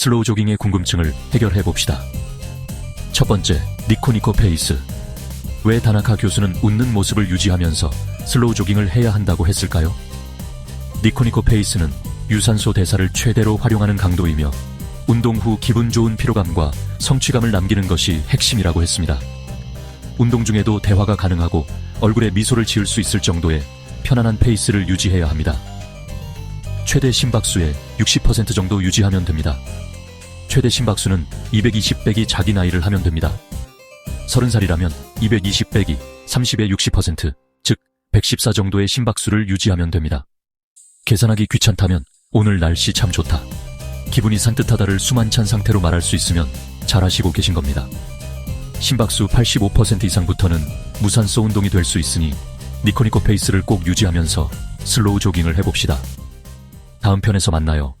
슬로우 조깅의 궁금증을 해결해 봅시다. 첫 번째, 니코니코 페이스. 왜 다나카 교수는 웃는 모습을 유지하면서 슬로우 조깅을 해야 한다고 했을까요? 니코니코 페이스는 유산소 대사를 최대로 활용하는 강도이며 운동 후 기분 좋은 피로감과 성취감을 남기는 것이 핵심이라고 했습니다. 운동 중에도 대화가 가능하고 얼굴에 미소를 지을 수 있을 정도의 편안한 페이스를 유지해야 합니다. 최대 심박수의 60% 정도 유지하면 됩니다. 최대 심박수는 220 빼기 자기 나이를 하면 됩니다. 30살이라면 220 빼기 30의 60%, 즉 114 정도의 심박수를 유지하면 됩니다. 계산하기 귀찮다면 오늘 날씨 참 좋다. 기분이 산뜻하다를 수만찬 상태로 말할 수 있으면 잘하시고 계신 겁니다. 심박수 85% 이상부터는 무산소 운동이 될 수 있으니 니코니코 페이스를 꼭 유지하면서 슬로우 조깅을 해봅시다. 다음 편에서 만나요.